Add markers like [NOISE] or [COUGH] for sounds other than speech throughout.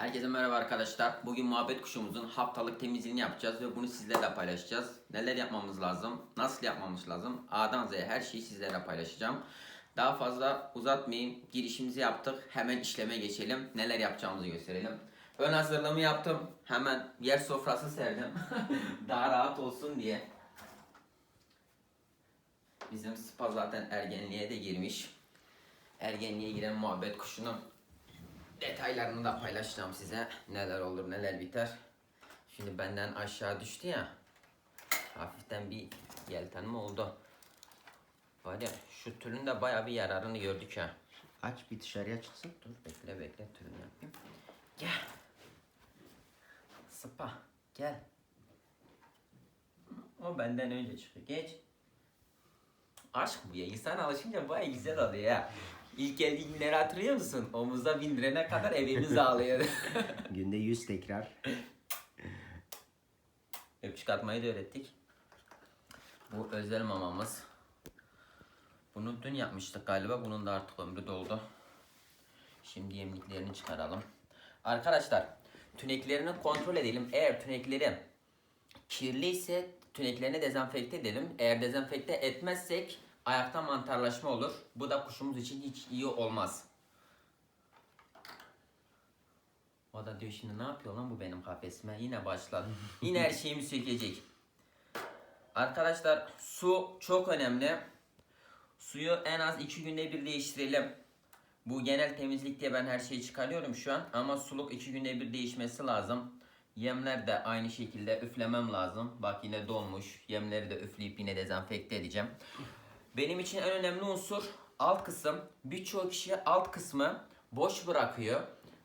Herkese merhaba arkadaşlar. Bugün muhabbet kuşumuzun haftalık temizliğini yapacağız ve bunu sizlerle paylaşacağız. Neler yapmamız lazım, nasıl yapmamız lazım, A'dan Z'ye her şeyi sizlerle paylaşacağım. Daha fazla uzatmayayım. Girişimizi yaptık. Hemen işleme geçelim. Neler yapacağımızı gösterelim. Ön hazırlığımı yaptım. Hemen yer sofrası serdim. [LAUGHS] Daha rahat olsun diye. Bizim spa zaten ergenliğe de girmiş. Ergenliğe giren muhabbet kuşunun detaylarını da paylaşacağım size. Neler olur neler biter. Şimdi benden aşağı düştü ya. Hafiften bir yeltenme oldu. Var ya şu türün de baya bir yararını gördük ha. Aç bir dışarıya çıksın. Dur bekle bekle türünü yapayım. Gel. Sıpa gel. O benden önce çıkıyor. Geç. Aşk bu ya. İnsan alışınca baya güzel oluyor ya. İlk geldiği günleri hatırlıyor musun? Omuzda bindirene kadar evimiz ağlıyordu. [LAUGHS] Günde 100 tekrar. Öpücük atmayı da öğrettik. Bu özel mamamız. Bunu dün yapmıştık galiba. Bunun da artık ömrü doldu. Şimdi yemliklerini çıkaralım. Arkadaşlar tüneklerini kontrol edelim. Eğer tünekleri kirliyse tüneklerini dezenfekte edelim. Eğer dezenfekte etmezsek ayakta mantarlaşma olur. Bu da kuşumuz için hiç iyi olmaz. O da diyor şimdi ne yapıyor lan bu benim kafesime? Yine başladı. [LAUGHS] Yine her şeyimi sökecek. Arkadaşlar su çok önemli. Suyu en az iki günde bir değiştirelim. Bu genel temizlik diye ben her şeyi çıkarıyorum şu an. Ama suluk iki günde bir değişmesi lazım. Yemler de aynı şekilde üflemem lazım. Bak yine donmuş. Yemleri de üfleyip yine dezenfekte edeceğim. Benim için en önemli unsur alt kısım. Birçok kişi alt kısmı boş bırakıyor.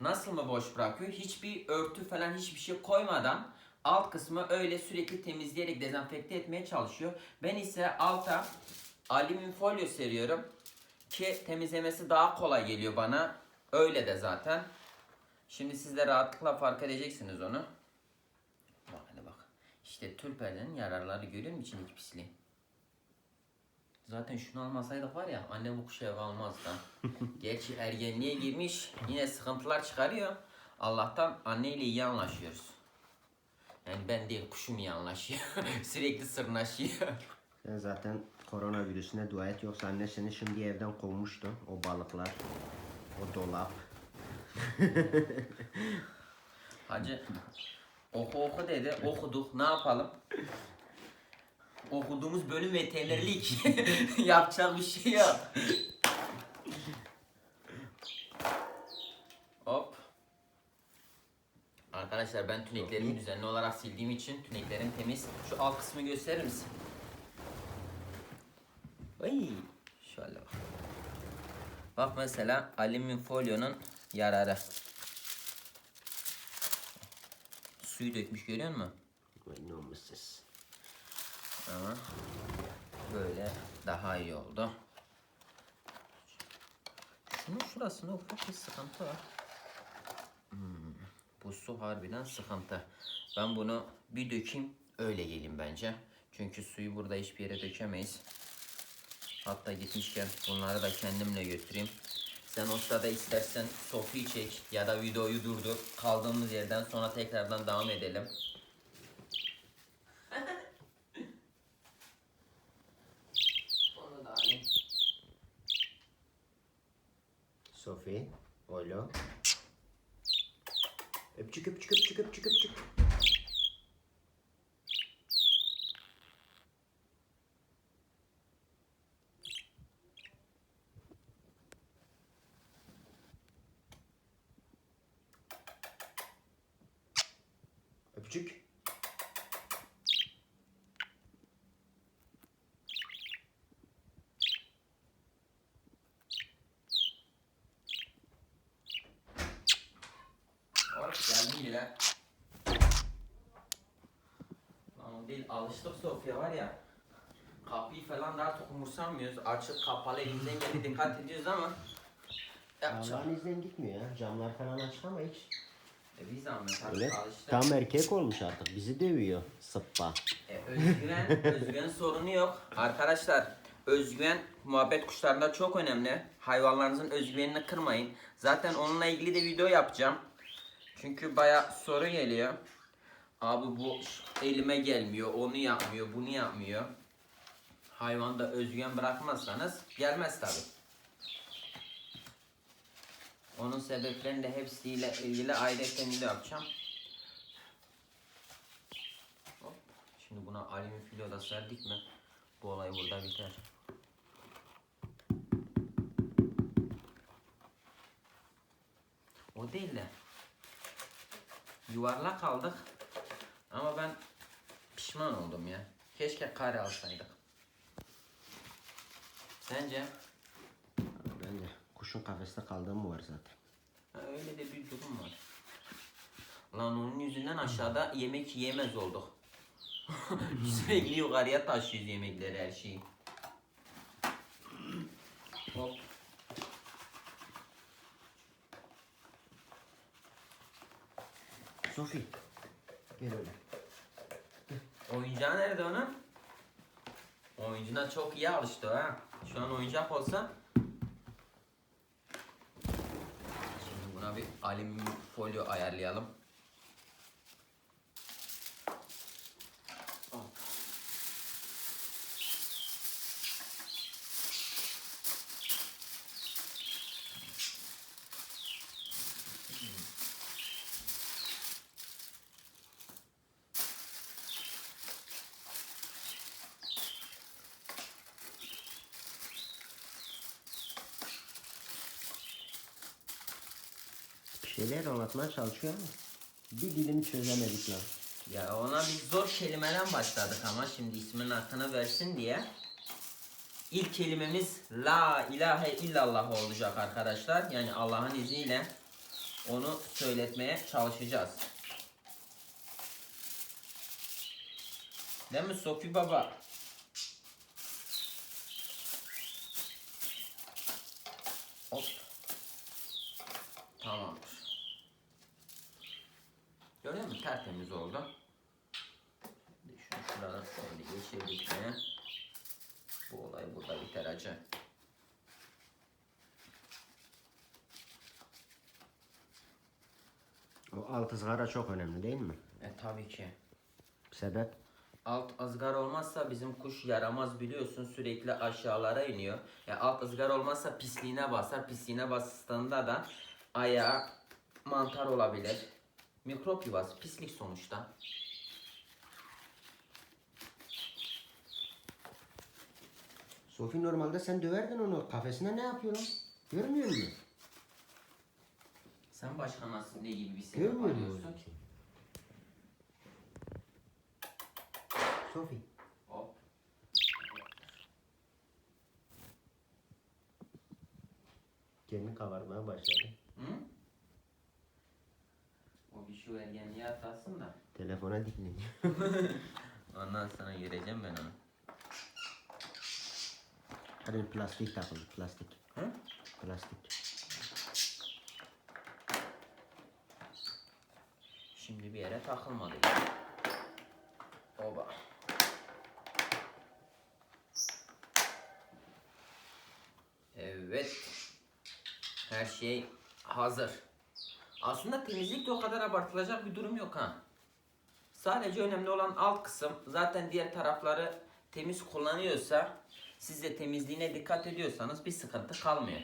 Nasıl mı boş bırakıyor? Hiçbir örtü falan hiçbir şey koymadan alt kısmı öyle sürekli temizleyerek dezenfekte etmeye çalışıyor. Ben ise alta alüminyum folyo seriyorum ki temizlemesi daha kolay geliyor bana. Öyle de zaten. Şimdi siz de rahatlıkla fark edeceksiniz onu. Bak hadi bak. İşte tül perdenin yararları görüyor musun içindeki pisliği? Zaten şunu almasaydık var ya anne bu kuşu eve almazdı. [LAUGHS] Gerçi ergenliğe girmiş yine sıkıntılar çıkarıyor. Allah'tan anneyle iyi anlaşıyoruz. Yani ben değil kuşum iyi anlaşıyor. [LAUGHS] Sürekli sırnaşıyor. Sen zaten koronavirüsüne dua et yoksa anne seni şimdi evden kovmuştu. O balıklar, o dolap. Hacı oku oku dedi okuduk ne yapalım? [LAUGHS] Okuduğumuz bölüm veterinerlik. [LAUGHS] Yapacak bir şey yok. Hop. Arkadaşlar ben tüneklerimi düzenli olarak sildiğim için tüneklerim temiz. Şu alt kısmı gösterir misin? Ay, şöyle bak. Bak mesela alüminyum folyonun yararı. Suyu dökmüş görüyor musun? Vay namussuz. Ama böyle daha iyi oldu. Şunun şurasında ufak bir sıkıntı var. Hmm, bu su harbiden sıkıntı. Ben bunu bir dökeyim öyle gelin bence. Çünkü suyu burada hiçbir yere dökemeyiz. Hatta gitmişken bunları da kendimle götüreyim. Sen o sırada istersen Sofi'yi çek ya da videoyu durdur. Kaldığımız yerden sonra tekrardan devam edelim. Onu da alayım. Sophie, Olo. Öpçük öpçük öpçük öpçük öpçük. Öpücük. Yine. Lan o değil alıştık Sofya var ya. Kapıyı falan daha çok umursamıyoruz. Açık kapalı elimizden geldi dikkat ediyoruz ama. Allah'ın izniyle gitmiyor ya. Camlar falan açık ama hiç. E bir zahmet Öyle. alıştık. Tam erkek olmuş artık. Bizi dövüyor. Sıppa. E, özgüven, özgüven [LAUGHS] sorunu yok. Arkadaşlar özgüven muhabbet kuşlarında çok önemli. Hayvanlarınızın özgüvenini kırmayın. Zaten onunla ilgili de video yapacağım. Çünkü baya soru geliyor. Abi bu elime gelmiyor, onu yapmıyor, bunu yapmıyor. Hayvanda özgün bırakmazsanız gelmez tabi. Onun sebeplerini de hepsiyle ilgili ayrıca video yapacağım. Hop. Şimdi buna alüminyum filo da serdik mi bu olay burada biter. O değil de yuvarlak aldık ama ben pişman oldum ya. Keşke kare alsaydık. Sence? Bence kuşun kafeste kaldığı mı var zaten? Ha, öyle de bir durum var. Lan onun yüzünden aşağıda yemek yiyemez olduk. [LAUGHS] Sürekli yukarıya taşıyoruz yemekleri her şeyi. Hop. Sofi. Gel öyle. Oyuncağı nerede onun? Oyuncuna çok iyi alıştı ha. Şu an oyuncak olsa Şimdi buna bir alüminyum folyo ayarlayalım. Hop. Bir şeyler anlatmaya çalışıyor ama bir dilini çözemedik lan. Ya ona bir zor kelimeden başladık ama şimdi ismin hakkını versin diye. İlk kelimemiz La ilahe illallah olacak arkadaşlar. Yani Allah'ın izniyle onu söyletmeye çalışacağız. Değil mi Sofi Baba? Hop. Tamamdır. Görüyor musun? Tertemiz oldu. Şunu şuradan şöyle geçirdik mi? Bu olay burada biter acı. O alt ızgara çok önemli değil mi? E tabii ki. Sebep? Alt ızgar olmazsa bizim kuş yaramaz biliyorsun sürekli aşağılara iniyor. Ya alt ızgar olmazsa pisliğine basar. Pisliğine bastığında da ayağa mantar olabilir. Mikrop yuvası pislik sonuçta. Sofi normalde sen döverdin onu. Kafesine ne yapıyor lan? Görmüyor musun? Sen başka nasıl ne gibi bir sebep Görmüyor musun? arıyorsun? Sofi. Hop. Kendini kabarmaya başladı. Hı? O bir şu ergenliğe atlasın da. Telefona dikleniyor. [LAUGHS] Ondan sonra göreceğim ben onu. Hadi plastik takıldı. Plastik. Hı? Plastik. Şimdi bir yere takılmadı. Oba. Evet. Her şey hazır. Aslında temizlik de o kadar abartılacak bir durum yok ha. Sadece önemli olan alt kısım. Zaten diğer tarafları temiz kullanıyorsa, siz de temizliğine dikkat ediyorsanız bir sıkıntı kalmıyor.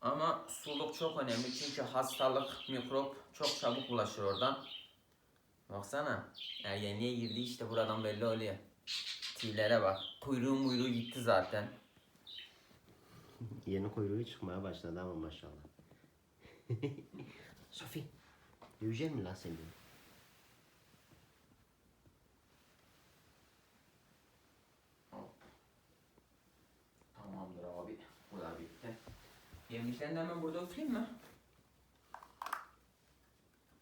Ama suluk çok önemli çünkü hastalık, mikrop çok çabuk bulaşır oradan. Baksana. Ergenliğe girdi işte buradan belli oluyor. Tüylere bak. Kuyruğu muyruğu gitti zaten. Yeni kuyruğu çıkmaya başladı ama maşallah. Sofi. Dövecek mi lan seni? Tamamdır abi. Bu da bitti. Yemliklerini de hemen burada üfleyeyim mi?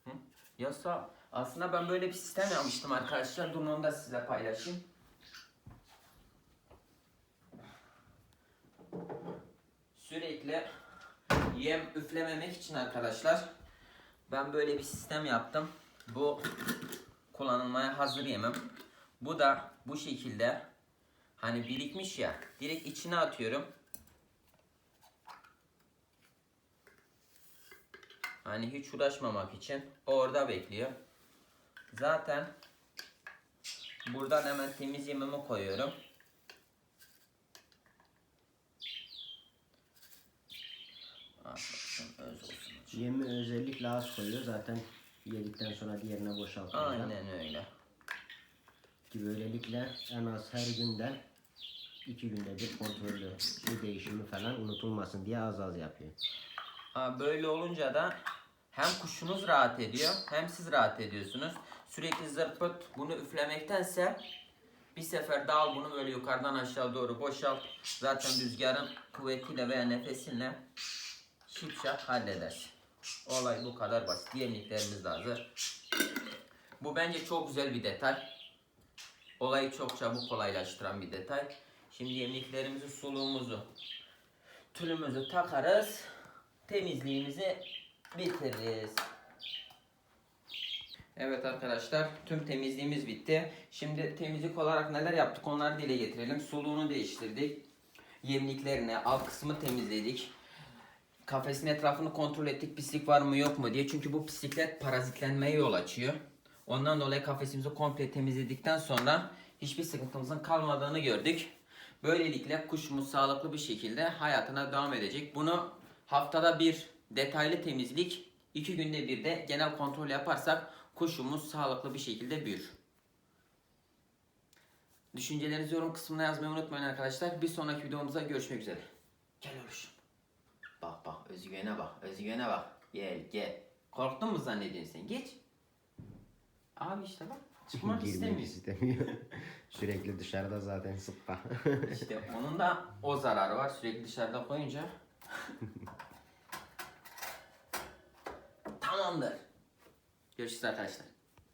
Hı? Yoksa aslında ben böyle bir sistem yapmıştım arkadaşlar. Durun onu da size paylaşayım. Sürekli yem üflememek için arkadaşlar ben böyle bir sistem yaptım. Bu kullanılmaya hazır yemem. Bu da bu şekilde hani birikmiş ya direkt içine atıyorum. Hani hiç uğraşmamak için orada bekliyor. Zaten buradan hemen temiz yemimi koyuyorum. Afiyet öz olsun. Yemi özellikle az koyuyor zaten yedikten sonra diğerine boşaltıyor. Aynen öyle. Ki böylelikle en az her günde iki günde bir kontrollü su değişimi falan unutulmasın diye az az yapıyor. Ha, böyle olunca da hem kuşunuz rahat ediyor hem siz rahat ediyorsunuz. Sürekli zırpıt bunu üflemektense bir sefer dal bunu böyle yukarıdan aşağı doğru boşalt. Zaten rüzgarın kuvvetiyle veya nefesinle şipşak halledersin. Olay bu kadar basit. Yemliklerimiz de hazır. Bu bence çok güzel bir detay. Olayı çok çabuk kolaylaştıran bir detay. Şimdi yemliklerimizi, suluğumuzu, tülümüzü takarız. Temizliğimizi bitiririz. Evet arkadaşlar tüm temizliğimiz bitti. Şimdi temizlik olarak neler yaptık onları dile getirelim. Suluğunu değiştirdik. Yemliklerini alt kısmı temizledik. Kafesin etrafını kontrol ettik pislik var mı yok mu diye. Çünkü bu pislikler parazitlenmeye yol açıyor. Ondan dolayı kafesimizi komple temizledikten sonra hiçbir sıkıntımızın kalmadığını gördük. Böylelikle kuşumuz sağlıklı bir şekilde hayatına devam edecek. Bunu haftada bir detaylı temizlik, iki günde bir de genel kontrol yaparsak kuşumuz sağlıklı bir şekilde büyür. Düşüncelerinizi yorum kısmına yazmayı unutmayın arkadaşlar. Bir sonraki videomuzda görüşmek üzere. Gel oluşum. Özgüvene bak özgüvene bak. Gel gel. Korktun mu zannediyorsun sen? Geç. Abi işte bak. Çıkmak Girmek istemiyor. istemiyor. [LAUGHS] Sürekli dışarıda zaten sıkma. [LAUGHS] İşte onun da o zararı var. Sürekli dışarıda koyunca. [LAUGHS] Tamamdır. Görüşürüz arkadaşlar.